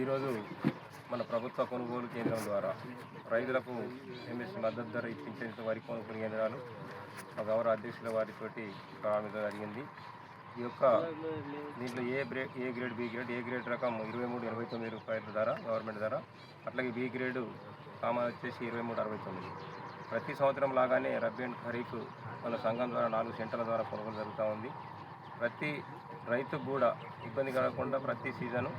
ఈరోజు మన ప్రభుత్వ కొనుగోలు కేంద్రం ద్వారా రైతులకు ఎంఎస్సీ మద్దతు ధర ఇప్పించేందుకు వరి కొనుగోలు కేంద్రాలు మా గౌరవ అధ్యక్షుల వారితోటి ప్రారంభించడం జరిగింది. ఈ యొక్క దీంట్లో A బ్రే A grade B grade A grade రకం ఇరవై మూడు ఎనభై తొమ్మిది రూపాయల ధర గవర్నమెంట్ ధర అట్లాగే బి గ్రేడు సామాన్ వచ్చేసి ఇరవై మూడు అరవై తొమ్మిది. ప్రతి సంవత్సరం లాగానే రబ్బీ అండ్ ఖరీఫ్ మన సంఘం ద్వారా నాలుగు సెంటర్ల ద్వారా కొనుగోలు జరుగుతూ ఉంది. ప్రతి రైతుకు కూడా ఇబ్బంది కలగకుండా ప్రతి సీజను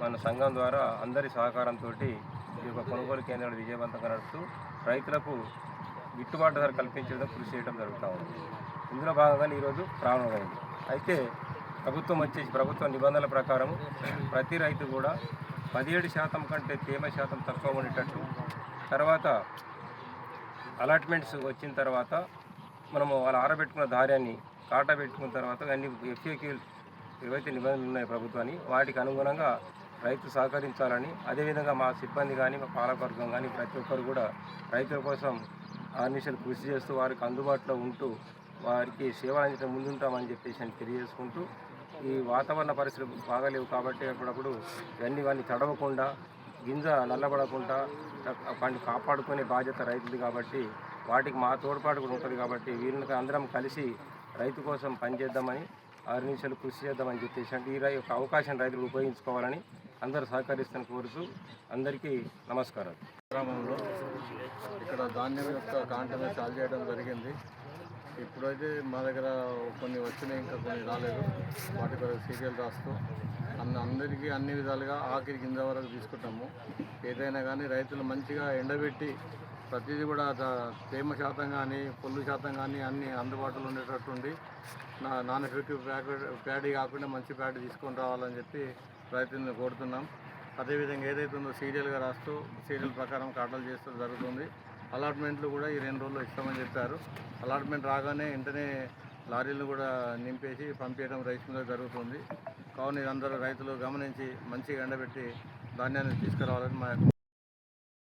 మన సంఘం ద్వారా అందరి సహకారంతో ఈ యొక్క కొనుగోలు కేంద్రాలు విజయవంతంగా నడుస్తూ రైతులకు గిట్టుబాటు ధర కల్పించడం కృషి చేయడం జరుగుతూ ఉంది. ఇందులో భాగంగా ఈరోజు ప్రారంభమైంది. అయితే ప్రభుత్వం వచ్చేసి ప్రభుత్వ నిబంధనల ప్రకారం ప్రతి రైతు కూడా పదిహేడు శాతం కంటే తేమ శాతం తక్కువ ఉండేటట్టు తర్వాత అలాట్మెంట్స్ వచ్చిన తర్వాత మనము వాళ్ళు ఆరబెట్టుకున్న ధాన్యాన్ని కాటా పెట్టుకున్న తర్వాత అన్ని ఎఫ్ఏక్యూ ఏవైతే నిబంధనలు ఉన్నాయో ప్రభుత్వాన్ని వాటికి అనుగుణంగా రైతు సహకరించాలని అదేవిధంగా మా సిబ్బంది కానీ మా పాలకవర్గం కానీ ప్రతి ఒక్కరు కూడా రైతుల కోసం ఆర్నిషలు కృషి చేస్తూ వారికి అందుబాటులో ఉంటూ వారికి సేవ అందించడం ముందుంటామని చెప్పేసి అని తెలియజేసుకుంటూ ఈ వాతావరణ పరిస్థితులు బాగాలేవు కాబట్టి అప్పుడప్పుడు ఇవన్నీ వాటిని తడవకుండా గింజ నల్లబడకుండా వాటిని కాపాడుకునే బాధ్యత రైతుది కాబట్టి వాటికి మా తోడ్పాటు కూడా ఉంటుంది కాబట్టి వీళ్ళకి అందరం కలిసి రైతు కోసం పనిచేద్దామని ఆరు నిమిషాలు కృషి చేద్దామని చెప్పేసి అంటే ఈ రై- యొక్క అవకాశం రైతులు ఉపయోగించుకోవాలని అందరూ సహకరిస్తాను కోరుతూ అందరికీ నమస్కారం గ్రామంలో ఇక్కడ ధాన్యం యొక్క కాంటమే సాల్ చేయడం జరిగింది. ఇప్పుడైతే మా దగ్గర కొన్ని వచ్చినాయి ఇంకా కొన్ని రాలేదు. వాటి కొరకు సీరియల్ రాస్తూ అన్న అందరికీ అన్ని విధాలుగా ఆఖరి కింద వరకు తీసుకుంటాము. ఏదైనా కానీ రైతులు మంచిగా ఎండబెట్టి ప్రతిదీ కూడా తేమ శాతం కానీ పళ్ళు శాతం కానీ అన్నీ అందుబాటులో ఉండేటట్టుండి నా నాన్ ఎఫెక్టివ్ ప్యాకెట్ ప్యాడీ కాకుండా మంచి ప్యాడీ తీసుకొని రావాలని చెప్పి రైతులను కోరుతున్నాం. అదేవిధంగా ఏదైతే ఉందో సీరియల్గా రాస్తూ సీరియల్ ప్రకారం కాటలు చేస్తూ జరుగుతుంది. అలాట్మెంట్లు కూడా ఈ రెండు రోజుల్లో ఇస్తామని చెప్పారు. అలాట్మెంట్ రాగానే వెంటనే లారీలు కూడా నింపేసి పంపించడం రైస్ మీద జరుగుతుంది. కావున ఇదందరూ రైతులు గమనించి మంచిగా ఎండబెట్టి ధాన్యాన్ని తీసుకురావాలని మా